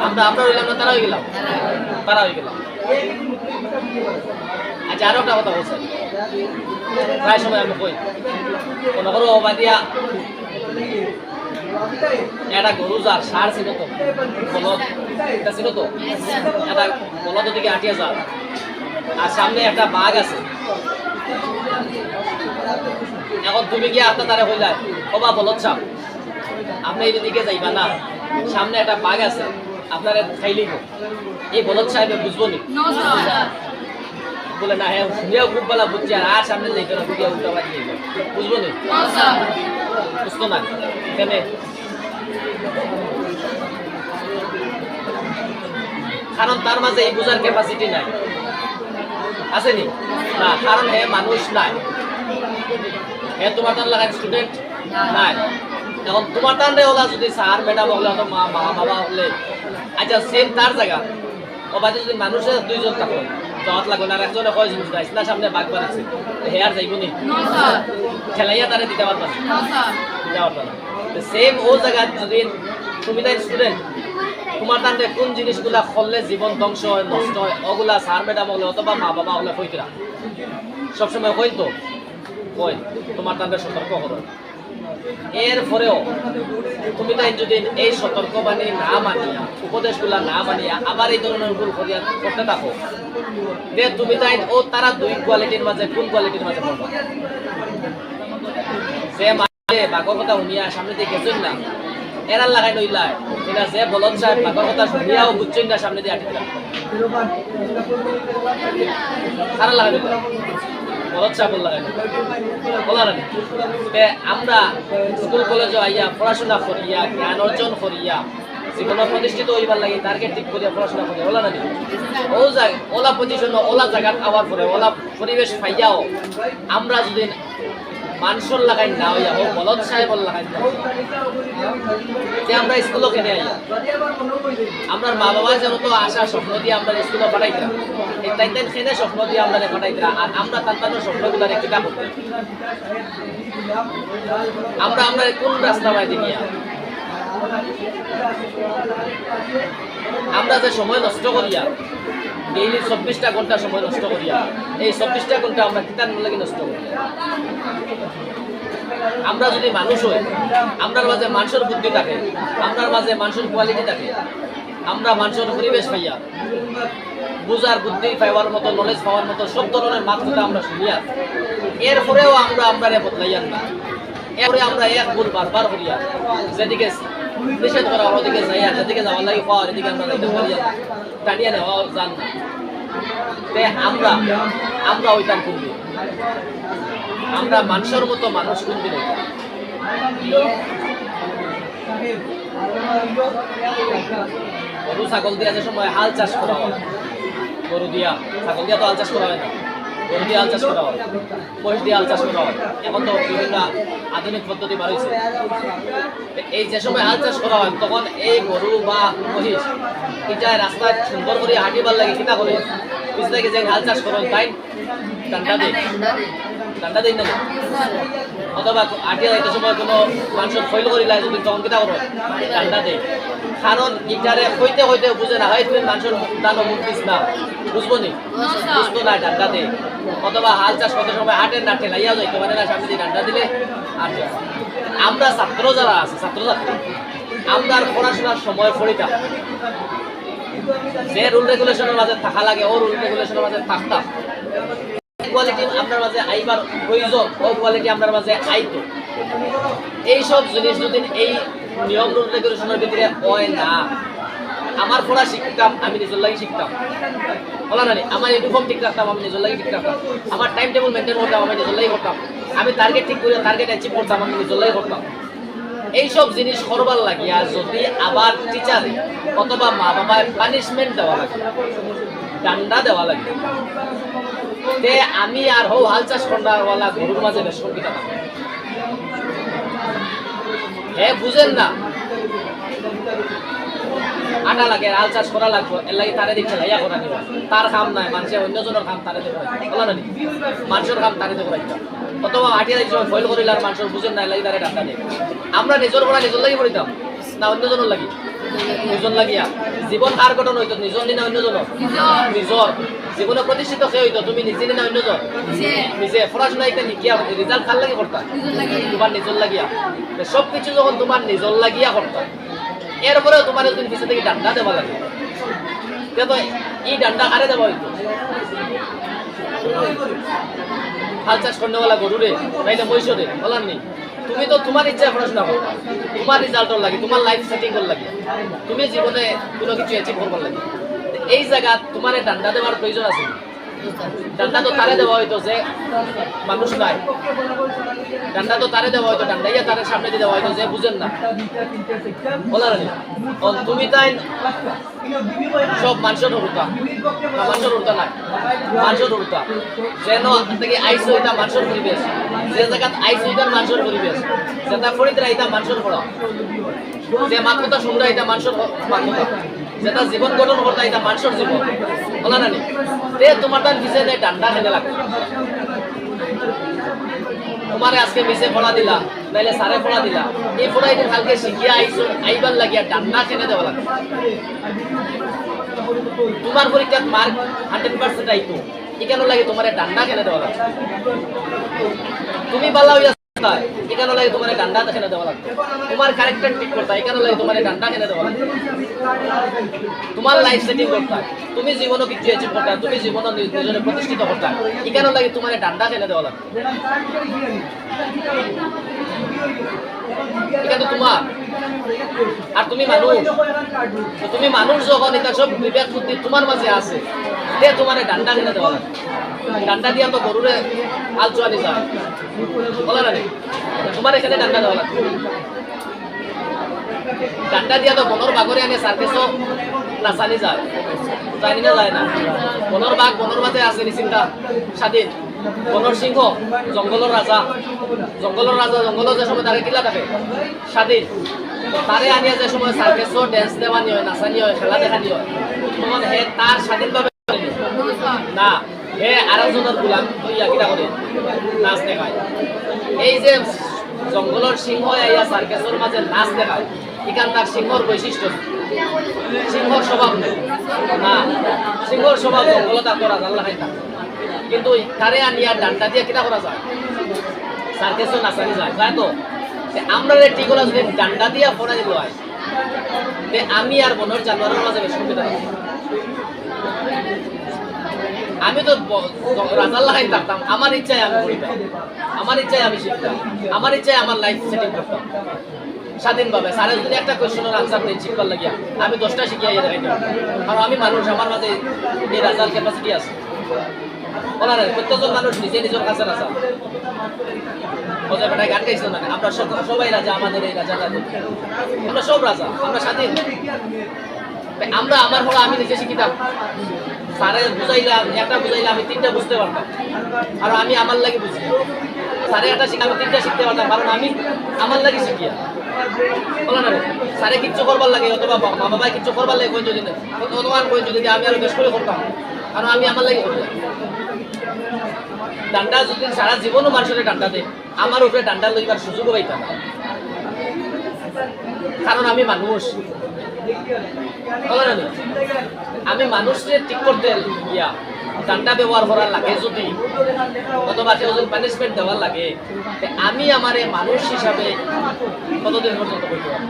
আমরা আমরা হইলাম না, তারা হয়ে গেলাম তারা হয়ে গেলাম আচ্ছা আরও একটা কথা বলছেন প্রায় সময় আমি কই কোন করো বাদিয়া একটা গরু যার সার ছিল তো, বলদ, এটা ছিল তো, একটা বলদ দিকে আটিয়া যার। আর সামনে একটা বাঘ আছে। এখন তুমি গিয়ে আপনার তারা হইলা? কবা বলদ সাপ। আপনি এই দিকে যাইবা না। সামনে একটা বাঘ আছে আপনারা খাইলেই এই বলদ সাহেব বুঝব নি. বলে না হ্যাঁ শুনেও খুব বেলা বুঝছি আর আর সামনে যাইতে না বুঝিয়া উল্টা বাড়ি বুঝব নি. বুঝতো না। কেন কারণ তার মাঝে এই বুঝার ক্যাপাসিটি নাই। আসেনি না? কারণ হে মানুষ নাই। হে তোমার তার লাগায় স্টুডেন্ট নাই। এখন তোমার টান রে ওলা যদি স্যার ম্যাডাম হলে অত মা মা বাবা হলে আচ্ছা সেম তার জায়গা। ও বাদে যদি মানুষের দুইজন থাকো জহাত লাগবে না একজনে কয় জিনিস যাইস না সামনে বাঘ বানাচ্ছে হেয়ার যাইব নি. খেলাইয়া তারে দিতে পারবা. দিতে পারবা না। সেম ও জায়গা যদি তুমি তাই স্টুডেন্ট তোমার তান্ডে কোন জিনিসগুলা করলে জীবন ধ্বংস হয় নষ্ট হয় ওগুলা স্যার ম্যাডাম হলে অথবা মা বাবা হলে কইতরা সবসময় কই তো? কই তোমার তান্ডে সতর্ক করো এর পরেও তুমি তাই যদি এই সতর্কবাণী না মানিয়া, উপদেশগুলা না মানিয়া আবার এই ধরনের ভুল করিয়া করতে থাকো, যে তুমি তাই ও তারা দুই কোয়ালিটির মাঝে কোন কোয়ালিটির মাঝে পড়বা। যে মানে বাঘর কথা শুনিয়া সামনে দিয়ে গেছেন না এরার লাগাই নইলাই এটা যে বলদ সাহেব বাঘর কথা শুনিয়াও বুঝছেন না, সামনে দিয়ে আটি দিলাম কারা লাগাই নইলা বলদ সাহেব লাগাই বলা না তে আমরা স্কুল, কলেজে আইয়া পড়াশোনা করিয়া, জ্ঞান অর্জন করিয়া জীবনে প্রতিষ্ঠিত হইবার লাগে টার্গেট ঠিক করিয়া পড়াশোনা করিয়া ওলা না ও জায়গা, ওলা পজিশন ওলা জায়গাত আওয়ার পরে ওলা পরিবেশ পাইয়াও আমরা যদি মানুষের লাগাই না হইয়া, ও বলদ সাহেবর লাগাই না যে আমরা স্কুলও কেনে আইয়া আমরা মা বাবা যেন তো আশা, স্বপ্ন দিয়ে আমরা স্কুলে পাঠাইতাম। তাই তাই খেনে স্বপ্ন দিয়ে আমরা পাঠাইতাম। আর আমরা তান্তানোর স্বপ্নগুলো কিতাব করতাম। আমরা আমরা কোন রাস্তা পাই দিনিয়া আমরা যে সময় নষ্ট করিয়া ডেইলি চব্বিশটা ঘণ্টা সময় নষ্ট করিয়া এই চব্বিশটা ঘণ্টা আমরা কিতাব লাগে নষ্ট করিয়া আমরা যদি মানুষ হই, আমরার মাঝে মানুষের বুদ্ধি থাকে, আমরার মাঝে মানুষের কোয়ালিটি থাকে, আমরা মানুষের পরিবেশ পাইয়া, বুঝার বুদ্ধি পাইবার মতো নলেজ পাওয়ার মতো, সব ধরনের মাত্রটা আমরা শুনিয়া, এরপরেও আমরা আমরা বদলাইয়ার না। এরপরে আমরা এক ভুল বারবার করিয়া, যেদিকে নিষেধ করা, ওদিকে যাইয়া, যেদিকে যাওয়ার লাগে পাওয়ার এদিকে আমরা টানিয়া নেওয়া যান না। আমরা আমরা ওইটা দিন আমরা মানুষের মতো মানুষ কোন দিন গরু, ছাগল দিয়া যে সময় হাল চাষ করা হয়, গরু দিয়া, ছাগল দিয়া তো হাল চাষ করা হয় না। গরু দিয়ে আল চাষ করা হয়। মহিষ দিয়ে চাষ করা হয়। এখন তো বিভিন্ন আধুনিক পদ্ধতি বার হয়েছে। এই যে সময় হাল চাষ করা হয়, তখন এই গরু বা মহিষ এটা রাস্তায় সুন্দর করে হাঁটিবার লাগে কিনা করে? পিছনে যে হাল চাষ করেন তাই দিয়ে না অথবা আটিয়া যাইতে সময় কোনো মানুষের ফইল করিলা যদি তখন কিতা করো ডান্ডা দেয় কারণ ইটারে হইতে হইতে বুঝে না হয় তুমি মানুষের দানো মুখ দিস না বুঝব নি? বুঝতো না ডান্ডা দে অথবা হাল চাষ করতে সময় হাটের না ঠেলাইয়া যাইতে পারে না সামনে দিলে আর আমরা ছাত্র যারা আছে ছাত্র ছাত্রী আমরা পড়াশোনার সময় পড়িতাম যে রুল রেগুলেশনের মাঝে থাকা লাগে ও রুল রেগুলেশনের মাঝে থাকতাম। এইসব জিনিস এই আমি লাগি শিখতাম। ঠিক আমি ঠিক টাইম আমি আমি টার্গেট ঠিক করে টার্গেট অ্যাচিভ করতাম, আমি নিজের করতাম। এইসব জিনিস করবার লাগিয়া যদি আবার টিচারে অথবা মা বাবায় পানিশমেন্ট দেওয়া লাগে, ডান্ডা দেওয়া লাগে তে আমি আর হও হাল চাষ করাওয়ালা গরুর মাঝে বেশ হে বুঝেন না। আটা লাগে হাল চাষ করা লাগবে এর লাগে তারে দেখে লাইয়া করা নিবা। তার কাম নাই মানুষের অন্যজনের কাম তারে দেখে বলা না? মানুষের কাম তারে দেখে রাখতে অথবা আটিয়া দেখি ফয়েল করিলে আর মানুষের বুঝেন না এর লাগি তারে ডাক্তার দেয় আমরা নিজের করা নিজের লাগি পড়িতাম না অন্যজনের লাগি? দুজন লাগিয়া। জীবন কার গঠন হইতো নিজর নি না অন্যজন নিজর। জীবনে প্রতিষ্ঠিত কে হইতো? তুমি নিজে নি অন্যজন নিজে। পড়াশোনা একটা নিকিয়া রেজাল্ট কার লাগি করতা? তোমার নিজর লাগিয়া। সব কিছু যখন তোমার নিজর লাগিয়া করতা এরপরেও তোমার একদিন পিছনে থেকে ডান্ডা দেওয়া লাগে। তে তো এই ডান্ডা কারে দেওয়া হইতো? হাল চাষ করনেওয়ালা গরুরে নাইলে মহিষরে বলার নেই। তুমি তো তোমার ইচ্ছায় পড়াশোনা করো তোমার রেজাল্টর লাগে তোমার লাইফ সেটিং কর লাগে। তুমি জীবনে কোনো কিছু অ্যাচিভ করবার লাগে। এই জায়গা তোমার ডান্ডা দেওয়ার প্রয়োজন আছে। ডান্ডা তো তারে দেওয়া হইতো যে মানুষ নাই। ডান্ডা তো তারে দেওয়া হইতো ডান্ডাইয়া তারে সামনে দিয়ে দেওয়া হইতো যে বুঝেন না। বলার তুমি তাই সব মানুষের উড়তা মানুষের উড়তা নাই। মানুষের উড়তা যেন থেকে আইসো এটা মানুষের পরিবেশ যে জায়গাত আইসো এটা মানুষের পরিবেশ যেটা ফরিদরা এটা মানুষের পড়া যে মাতৃতা শুনরা এটা মানুষের মাতৃতা। যেটা জীবন গঠন করতা এটা মানুষের জীবন। বলা না? তে তোমার তার পিছে নেই ডান্ডা খেতে লাগে তোমারে আজকে মিসে ফোড়া দিলা, নাইলে সারে ফোড়া দিলা। এই ফোড়া এটা কালকে শিখিয়া আইসো আইবার লাগিয়া ডান্ডা খেতে দেওয়া লাগে তোমার পরীক্ষাত মার্ক হান্ড্রেড পার্সেন্ট আইতো এখানে লাগে তোমার ডান্ডা খেলে দেওয়া লাগে তুমি বালা খেলে খেলে তুমি তুমি প্রতিষ্ঠিত এখানে লাগে তোমার ডান্ডা খেলে দেওয়া লাগতো এটা তোমার। আর তুমি মানুষ তুমি মানুষ যখন, এটা সব বিবেক বুদ্ধি তোমার মাঝে আছে, তে তোমার ডান্ডা কিনে দেওয়া ডান্ডা দিয়া তো গরুরে আল যায়। বলে তোমার এখানে ডান্ডা দেওয়া লাগে ডান্ডা দিয়া তো বনর বাগরে আনে সার্কেসও নাচানি যায় জানি না যায় না। বনর বাঘ বনর মাঝে আছে নি চিন্তা? স্বাধীন। বনর সিংহ জঙ্গলের রাজা জঙ্গলের রাজা জঙ্গলের যে সময় তাকে কিলা থাকে। স্বাধীন। তারে আনিয়া যে সময় সার্কেসও ড্যান্স দেওয়ানি হয়, নাচানি হয়, খেলা দেখানি হয়। তখন হে তার স্বাধীনভাবে না। হে আরেকজনের গোলাম হইয়া করে? নাচ দেখায়। এই যে জঙ্গলের সিংহ আইয়া সার্কেসের মাঝে নাচ দেখায়, এখান তার সিংহর বৈশিষ্ট্য সিংহর স্বভাব নেই না, সিংহর স্বভাব জঙ্গলতা করা আল্লাহ খাইতা। কিন্তু তারে আনিয়া ডান্ডা দিয়ে কিনা করা যায়? সার্কেসও নাচানি যায়। যায় তো? আমরা ঠিক করা যদি ডান্ডা দিয়া ফোনা দিল হয় আমি আর বনের জানোয়ারের মাঝে বেশি সুবিধা। আমি তো রাজার লাগাই থাকতাম আমার ইচ্ছায় আমি করিতাম। আমার ইচ্ছায় আমি শিখতাম। আমার ইচ্ছায় আমার লাইফ সেটিং করতাম। স্বাধীনভাবে। স্যারের যদি একটা কোয়েশনের আনসার দেন শিখবার লাগিয়া, আমি দশটা শিখিয়া ইয়ে দেখাইতাম কারণ আমি মানুষ, আমার মাঝে এই রাজার ক্যাপাসিটি আছে। নাই, প্রত্যেকজন মানুষ নিজে নিজের কাছে রাজা। অজয় বেটায় গান গাইছিল না? আমরা সব- সবাই রাজা, আমাদের এই রাজা রাজা আমরা সব রাজা, আমরা স্বাধীন। আমরা আমার হলো, আমি নিজে শিখিতাম। স্যারে বুঝাইলাম একটা বুঝাইলে, আমি তিনটা বুঝতে পারতাম। আর আমি আমার লাগে বুঝি। স্যারে একটা শিখে, আমি তিনটা শিখতে পারতাম, কারণ আমি আমার লাগে শিখিয়া। বলো স্যারে কিচ্ছু করবার লাগে, অথবা মা বাবাই কিচ্ছু করবার লাগে কই যদি না অথবা কই যদি আমি আরও বেশ করে করতাম। কারণ আমি আমার লাগে করতাম। ডান্ডা যদি সারা জীবনও মানুষের ডান্ডা দেয়, আমার উপরে ডান্ডা লইবার সুযোগও পাইতাম। কারণ আমি মানুষ? আমি মানুষকে ঠিক করতে ইয়া ডান্ডা ব্যবহার করার লাগে যদি, অথবা কেউ যদি পানিশমেন্ট দেওয়ার লাগে আমি আমার মানুষ হিসাবে কতদিন পর্যন্ত করতে পারব